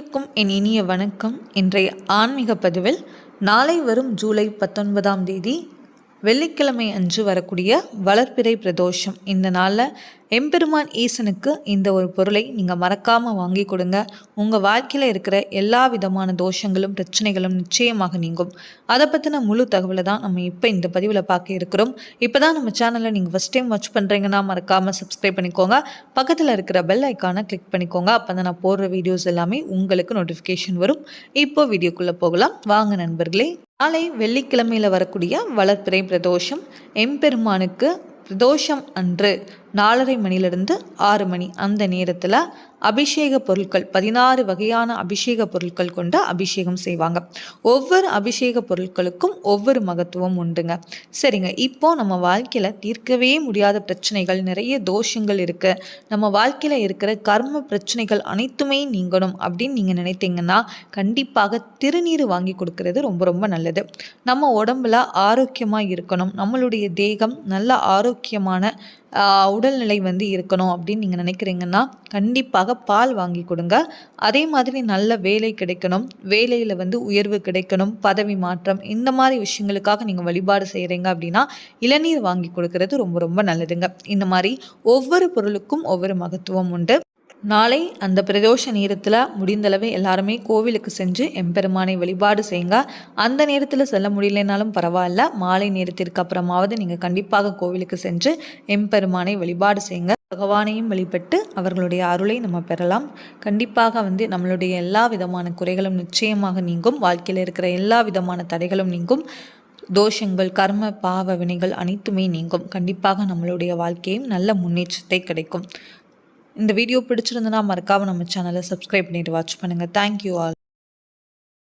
அனைவருக்கும் என் இனிய வணக்கம். இன்றைய ஆன்மீக பதிவில் நாளை வரும் ஜூலை பத்தொன்பதாம் தேதி வெள்ளிக்கிழமை அன்று வரக்கூடிய வளர்ப்பிறை பிரதோஷம். இந்த நாளில் எம்பெருமான் ஈசனுக்கு இந்த ஒரு பொருளை நீங்கள் மறக்காமல் வாங்கி கொடுங்க. உங்கள் வாழ்க்கையில் இருக்கிற எல்லா விதமான தோஷங்களும் பிரச்சனைகளும் நிச்சயமாக நீங்கும். அதை பற்றின முழு தகவலை தான் நம்ம இப்போ இந்த பதிவில் பார்க்க இருக்கிறோம். இப்போ தான் நம்ம சேனலை நீங்கள் ஃபஸ்ட் டைம் வாட்ச் பண்ணுறீங்கன்னா மறக்காமல் சப்ஸ்கிரைப் பண்ணிக்கோங்க. பக்கத்தில் இருக்கிற பெல் ஐக்கானை கிளிக் பண்ணிக்கோங்க. அப்போ தான் நான் போடுற வீடியோஸ் எல்லாமே உங்களுக்கு நோட்டிஃபிகேஷன் வரும். இப்போ வீடியோக்குள்ளே போகலாம். வாங்க நண்பர்களே. நாளை வெள்ளிக்கிழமையில் வரக்கூடிய வளர்ப்பிறை பிரதோஷம் எம்பெருமானுக்கு பிரதோஷம் அன்று நாலரை மணிலிருந்து ஆறு மணி. அந்த நேரத்தில் அபிஷேக பொருட்கள் பதினாறு வகையான அபிஷேக பொருட்கள் கொண்டு அபிஷேகம் செய்வாங்க. ஒவ்வொரு அபிஷேக பொருட்களுக்கும் ஒவ்வொரு மகத்துவம் உண்டுங்க. சரிங்க. இப்போ நம்ம வாழ்க்கையில் தீர்க்கவே முடியாத பிரச்சனைகள் நிறைய தோஷங்கள் இருக்குது நம்ம வாழ்க்கையில் இருக்கிற கர்ம பிரச்சனைகள் அனைத்துமே நீங்கணும் அப்படின்னு நீங்கள் நினைத்தீங்கன்னா கண்டிப்பாக திருநீர் வாங்கி கொடுக்கறது ரொம்ப ரொம்ப நல்லது. நம்ம உடம்புல ஆரோக்கியமாக இருக்கணும். நம்மளுடைய தேகம் நல்ல ஆரோக்கியமான உடல்நிலை வந்து இருக்கணும் அப்படின்னு நீங்கள் நினைக்கிறீங்கன்னா கண்டிப்பாக பால் வாங்கி கொடுங்க. அதே மாதிரி நல்ல வேலை கிடைக்கணும். வேலையில் வந்து உயர்வு கிடைக்கணும் பதவி மாற்றம் இந்த மாதிரி விஷயங்களுக்காக நீங்கள் வழிபாடு செய்கிறீங்க அப்படின்னா இளநீர் வாங்கி கொடுக்கறது ரொம்ப ரொம்ப நல்லதுங்க. இந்த மாதிரி ஒவ்வொரு பொருளுக்கும் ஒவ்வொரு மகத்துவம் உண்டு. நாளை அந்த பிரதோஷ நேரத்தில் முடிந்தளவு எல்லாருமே கோவிலுக்கு சென்று எம்பெருமானை வழிபாடு செய்யுங்க. அந்த நேரத்தில் செல்ல முடியலனாலும் பரவாயில்ல. மாலை நேரத்திற்கு அப்புறமாவது நீங்கள் கண்டிப்பாக கோவிலுக்கு சென்று எம்பெருமானை வழிபாடு செய்யுங்க. பகவானையும் வழிபட்டு அவர்களுடைய அருளை நம்ம பெறலாம். கண்டிப்பாக வந்து நம்மளுடைய எல்லா விதமான குறைகளும் நிச்சயமாக நீங்கும். வாழ்க்கையில் இருக்கிற எல்லா விதமான தடைகளும் நீங்கும். தோஷங்கள் கர்ம பாவ வினைகள் அனைத்துமே நீங்கும். கண்டிப்பாக நம்மளுடைய வாழ்க்கையும் நல்ல முன்னேற்றத்தை கிடைக்கும். இந்த வீடியோ பிடிச்சிருந்தனா மறக்காமல் நம்ம சேனலை சப்ஸ்கிரைப் பண்ணிட்டு வாட்ச் பண்ணுங்கள் தேங்க்யூ ஆல்